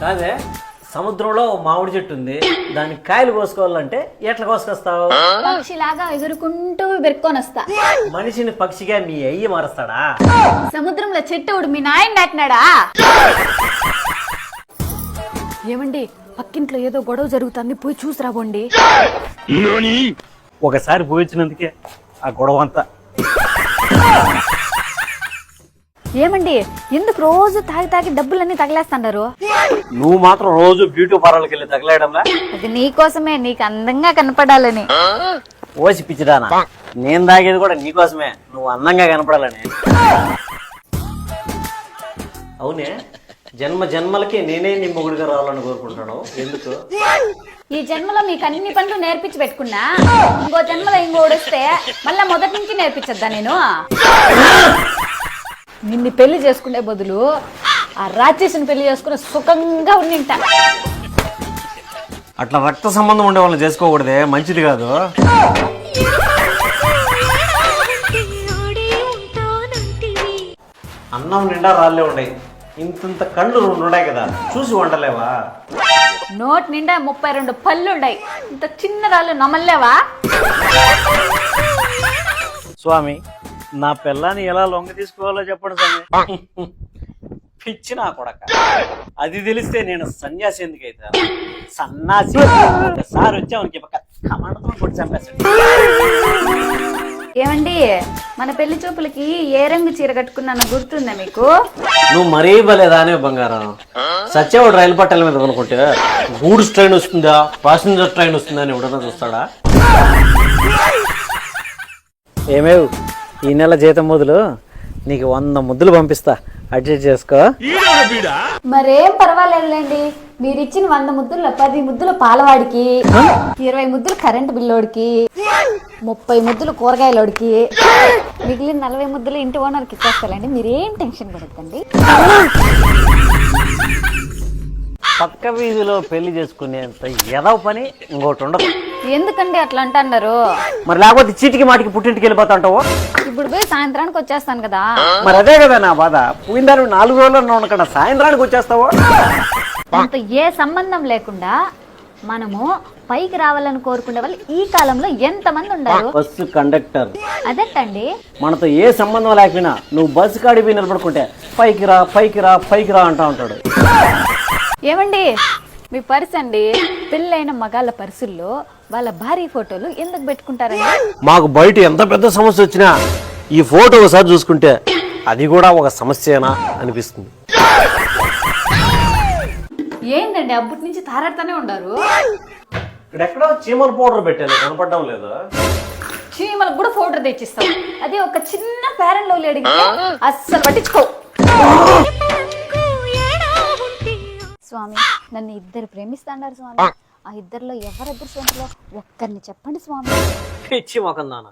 కాదే సముద్రంలో మామిడి చెట్టు ఉంది. దానికి కాయలు కోసుకోవాలంటే ఎట్లా కోసుకొస్తావు? పక్షిలాగా ఎగురుకుంటూ బెరుక్కొని వస్తా మనిషిని పక్షిగా మీ అయ్యి మారుస్తాడా? సముద్రంలో చెట్టు మీ నాయన నాటినాడా? ఏమండి పక్కింట్లో ఏదో గొడవ జరుగుతుంది పోయి చూసి రాబోండి ఒకసారి పోయించినందుకే ఆ గొడవ అంతా ఏమండి? ఎందుకు రోజు తాగి తాగి డబ్బులన్నీ తగిలేస్తున్నారు? నువ్వు మాత్రం రోజు బ్యూటీ పార్లర్కి వెళ్ళి తగలేయడంలా? అది నీకోసమే నీకు అందంగా కనపడాలని. ఓసి పిచ్చిదానా. నేను తాగేది కూడా నీకోసమే నువ్వు అందంగా కనపడాలని. అవునే జన్మ జన్మలకి నేనే నీ మొగుడిగా రావాలని కోరుకుంటున్నాను ఎందుకు? ఈ జన్మలో మీకు అన్ని పనులు నేర్పించి పెట్టుకున్నా. ఇంకో జన్మలో ఇంకోటి వస్తే మళ్ళా మొదటి నుంచి నేర్పించద్దా నేను? నిన్ను పెళ్ళి చేసుకునే బదులు ఆ రాక్షసుని పెళ్ళి చేసుకుని సుఖంగా ఉండింటా. అట్లా రక్త సంబంధం ఉండే వాళ్ళని చేసుకోకూడదే మంచిది కాదు. అన్నం నిండా రాళ్ళే ఉన్నాయి. ఇంతంత కళ్ళు రెండు ఉన్నాయి కదా చూసి వండలేవా? నోటి నిండా ముప్పై రెండు పళ్ళు ఉన్నాయి. ఇంత చిన్న రాళ్ళు నమ్మలేవా స్వామి నా పిల్లాన్ని ఎలా లొంగ తీసుకోవాలో చెప్పండి స్వామి. పిచ్చి నా కొడక. అది తెలిస్తే నేను సన్యాసి ఎందుకైతే? సన్నాసి ఒకసారి కమాండతో కొట్టి చంపేస్తాడు ఏమండి మన పెళ్ళి చూపులకి ఏ రంగు చీర కట్టుకున్నానో గుర్తుందా మీకు? నువ్వు మరీ బలేదానే బంగారం. సత్యవాడు రైలు పట్టాల మీద అనుకుంటే గూడ్స్ ట్రైన్ వస్తుందా? ప్యాసింజర్ ట్రైన్ వస్తుందా అని ఎవడన్నా చూస్తాడా? ఏమేవ్? ఈ నెల జీతం మొదలు నీకు వంద ముద్దులు పంపిస్తా. అడ్జస్ట్ చేసుకో. మరేం పర్వాలేదులేండి. మీరు ఇచ్చిన వంద ముద్దుల్లో పది ముద్దులు పాలవాడికి ఇరవై ముద్దులు కరెంటు బిల్లోడికి ముప్పై ముద్దులు కూరగాయలోడికి మిగిలిన నలభై ముద్దులు ఇంటి ఓనర్కి ఇచ్చేస్తానండి మీరేం టెన్షన్ పడద్దండి. పక్క వీధిలో పెళ్ళి చేసుకునేంత ఎదవ పని ఇంకోటి ఉండదు. ఎందుకండి అట్లా అంటున్నారు? మరి లేకపోతే చీటికి మాటికి పుట్టింటికి వెళ్ళిపోతా ఉంటావు ఇప్పుడు పోయి సాయంత్రానికి వచ్చేస్తాను కదా. మరి అదే కదా నా బాధ. పోయిందారు నాలుగు రోజుల్లో ఉండకుండా సాయంత్రానికి వచ్చేస్తావు? అంత ఏ సంబంధం లేకుండా మనము పైకి రావాలని కోరుకునే వాళ్ళు ఈ కాలంలో ఎంత మంది ఉండారు బస్సు కండక్టర్. అదెట్టండి మనతో ఏ సంబంధం లేకపోయినా నువ్వు బస్సు కాడికి పోయి నిలబడుకుంటే పైకి రా పైకి రా పైకి రా అంటా ఉంటాడు. ఏమండి? మీ పర్స్ అండి పెళ్ళైన మగాళ్ళ పర్సుల్లో వాళ్ళ భార్య ఫోటోలు ఎందుకు పెట్టుకుంటారండి? మాకు బయట ఎంత పెద్ద సమస్య వచ్చినా ఈ ఫోటో ఒకసారి చూసుకుంటే అది కూడా ఒక సమస్యేనా అనిపిస్తుంది. ఏంటండి అప్పటి నుంచి తారాడుతూనే ఉండారు ఇక్కడెక్కడో చీమల పౌడర్ పెట్టాను కనపడడం లేదు? చీమలకు కూడా ఫోటో తెచ్చిస్తాం. అది ఒక చిన్న పేరెంట్లో అడిగితే అస్సలు పట్టించుకో స్వామి నన్ను ఇద్దరు ప్రేమిస్తాడారు స్వామి. ఆ ఇద్దరిలో ఎవరు అదృష్టవంతులో ఒక్కరిని చెప్పండి స్వామి. పిచ్చి మొఖం నాన్న.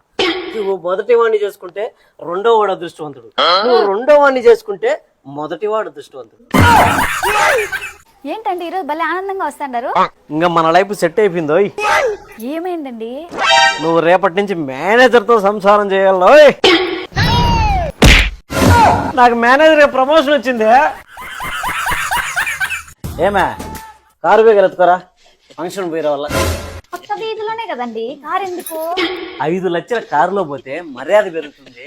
నువ్వు మొదటి వాడిని చేసుకుంటే రెండో వాడు అదృష్టవంతుడు. నువ్వు రెండో వాడిని చేసుకుంటే మొదటి వాడు అదృష్టవంతుడు. ఏంటండి ఈరోజు భలే ఆనందంగా వస్తాడారు? ఇంకా మన లైఫ్ సెట్ అయిపోయిందో ఏమైందండి? నువ్వు రేపటి నుంచి మేనేజర్తో సంసారం చేయాలో నాకు మేనేజర్ ప్రమోషన్ వచ్చింది. ఏమే? కారు వేగలు ఎత్తుకోరా? ఫంక్షన్ పోయిన వల్ల కొత్త వీధిలోనే కదండి. కారు ఎందుకు? ఐదు లక్షల కారులో పోతే మర్యాద పెరుగుతుంది.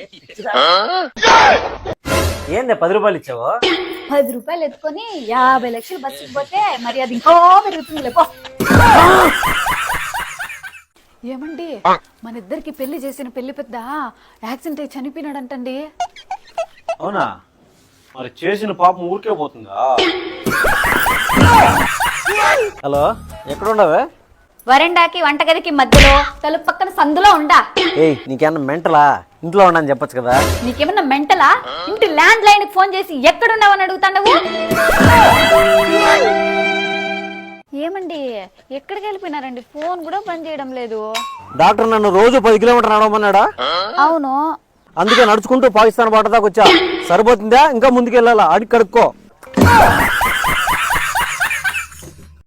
ఏంది పది రూపాయలు ఇచ్చావు? పది రూపాయలు ఎత్తుకొని యాభై లక్షలు బస్సుకు పోతే మరి అది ఇంకా పెరుగుతుంది లేపో ఏమండి? మన ఇద్దరికి పెళ్ళి చేసిన పెళ్ళి పెద్ద యాక్సిడెంట్ అయి చనిపోయినాడంటండి. అవునా? మరి చేసిన పాపం ఊరికే పోతుందా? హలో ఎక్కడ ఉండవే వరండాకి వంటగదికి మధ్యలో తలుపు పక్కన సందులో ఉండా. ఏయ్ నీకేమన్నా మెంటలా? ఇంట్లో ఉండని చెప్పొచ్చు కదా. నీకేమన్నా మెంటలా? ఇంటి ల్యాండ్ లైన్కి ఫోన్ చేసి ఎక్కడున్నావని అడుగుతాండవు? ఏమండి ఎక్కడికి వెళ్ళిపోయినారండి? ఫోన్ కూడా పని చేయడం లేదు. డాక్టర్ నన్ను రోజు పది కిలోమీటర్ నడవమన్నాడా? అవును. అందుకే నడుచుకుంటూ పాకిస్తాన్ బాట దాకా వచ్చా. సరిపోతుందా? ఇంకా ముందుకు వెళ్ళాలా అడిగి కడుక్కో.